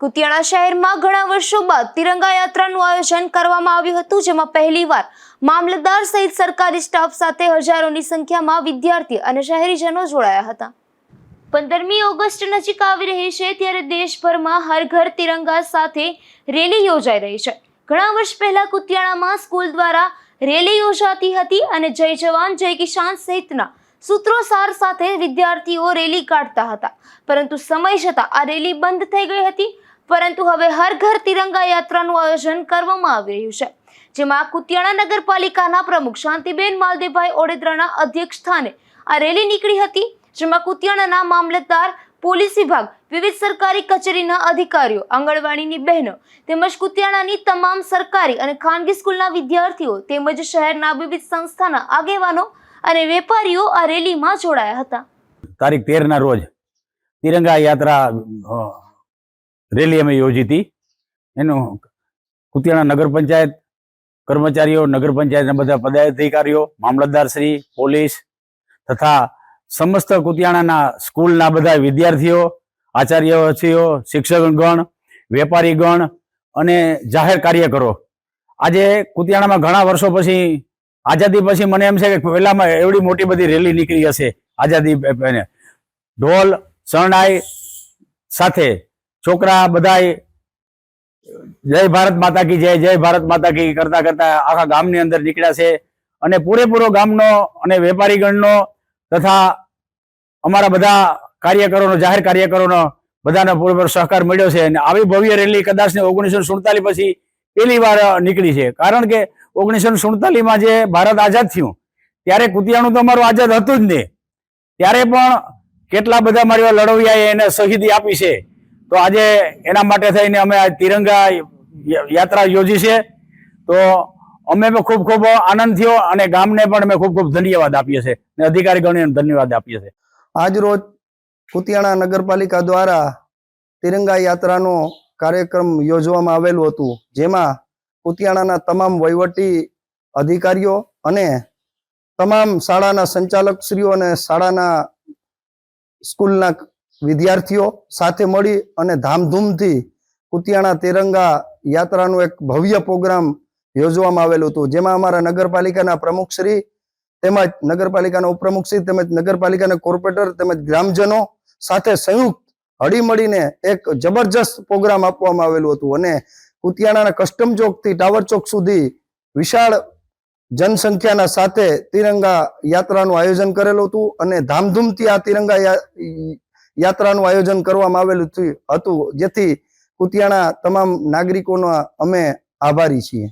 કુતિયાણા શહેરમાં ઘણા વર્ષો બાદ તિરંગા યાત્રાનું આયોજન કરવામાં આવ્યું હતું, જેમાં પહેલીવાર મામલતદાર સહિત સરકારી સ્ટાફ સાથે હજારોની સંખ્યામાં વિદ્યાર્થી અને શહેરીજનો જોડાયા હતા. પંદરમી ઓગસ્ટ નજીક આવી રહી છે, ત્યારે દેશભરમાં હર ઘર તિરંગા સાથે રેલી યોજાઈ રહી છે. ઘણા વર્ષ પહેલા કુતિયાણામાં સ્કૂલ દ્વારા રેલી યોજાતી હતી અને જય જવાન, જય કિસાન સહિતના સૂત્રોસાર સાથે વિદ્યાર્થીઓ રેલી કાઢતા હતા. પરંતુ સમય જતાં આ રેલી બંધ થઈ ગઈ હતી. પરંતુ હવે હર ઘર તિરંગા યાત્રાનું આયોજન કરવામાં આવી રહ્યું છે, જેમાં કુતિયાણા નગરપાલિકાના પ્રમુખ શાંતિબેન માલદેવભાઈ ઓડેદરાના અધ્યક્ષ સ્થાને આ રેલી નીકળી હતી, જેમાં કુતિયાણાના મામલતદાર, પોલીસ વિભાગ, વિવિધ સરકારી કચેરીના અધિકારીઓ, આંગણવાડીની બહેનો તેમજ કુતિયાણાની તમામ સરકારી અને ખાનગી સ્કૂલના વિદ્યાર્થીઓ તેમજ શહેરના વિવિધ સંસ્થાના આગેવાનો અને વેપારીઓ આ રેલીમાં જોડાયા હતા. તારીખ તેરના રોજ તિરંગા યાત્રા રેલી અમે યોજી હતી. એનું કુતિયાણા નગર પંચાયત કર્મચારીઓ, નગર પંચાયતના બધા પદાધિકારીઓ મામલતદારશ્રી પોલીસ તથા સમસ્ત કુતિયાણાના સ્કૂલના બધા વિદ્યાર્થીઓ, આચાર્યશ્રીઓ, શિક્ષકગણ, વેપારીગણ અને જાહેર કાર્યકરો. આજે કુતિયાણામાં ઘણા વર્ષો પછી, આઝાદી પછી મને એમ છે કે પહેલામાં એવડી મોટી બધી રેલી નીકળી હશે. આઝાદી ઢોલ, શરણાઈ સાથે છોકરા બધાય, જય ભારત માતા કી જય જય ભારત માતા કી કરતા કરતા આખા ગામની અંદર નીકળ્યા છે. અને પૂરેપૂરો ગામનો અને વેપારીગણનો તથા અમારા બધા કાર્યકરોનો, જાહેર કાર્યકરોનો બધાનો પૂરેપૂરો સહકાર મળ્યો છે. અને આવી ભવ્ય રેલી કદાચને ઓગણીસો સુડતાલીસ પછી પહેલી વાર નીકળી છે. કારણ કે ઓગણીસો સુડતાલીસમાં જે ભારત આઝાદ થયું, ત્યારે કુતિયાણું તો અમારું આઝાદ હતું જ નહીં ત્યારે પણ કેટલા બધા મારી લડવૈયાએ એને શહીદી આપી છે. તો આજે એના માટે થઈને અમે આ તિરંગા યાત્રા યોજી છે. તો અમે પણ ખૂબ ખૂબ આનંદ થયો અને ગામને પણ અમે ખૂબ ખૂબ ધન્યવાદ આપીએ છીએ અને અધિકારીગણને ધન્યવાદ આપીએ છીએ. આજ રોજ કુતિયાણા નગરપાલિકા દ્વારા તિરંગા યાત્રાનો કાર્યક્રમ યોજવામાં આવેલું હતું, જેમાં કુતિયાણાના તમામ વહીવટી અધિકારીઓ અને તમામ શાળાના સંચાલકશ્રીઓ અને શાળાના સ્કૂલના વિદ્યાર્થીઓ સાથે મળી અને ધામધૂમથી કુતિયાણા તિરંગા યાત્રાનું એક ભવ્ય પ્રોગ્રામ યોજવામાં આવેલું હતું. જેમાં અમારા નગરપાલિકાના પ્રમુખશ્રી તેમજ નગરપાલિકાના ઉપપ્રમુખશ્રી તેમજ નગરપાલિકાના કોર્પોરેટર તેમજ ગ્રામજનો સાથે સંયુક્ત હળીમળીને એક જબરજસ્ત પ્રોગ્રામ આપવામાં આવેલું હતું અને કુતિયાણાના કસ્ટમ ચોકથી ટાવર ચોક સુધી વિશાળ જનસંખ્યાના સાથે તિરંગા યાત્રાનું આયોજન કરેલું હતું અને ધામધૂમથી આ તિરંગા યાત્રાનું આયોજન કરવામાં આવેલું હતું જેથી કુતિયાણા તમામ નાગરિકોના અમે આભારી છીએ.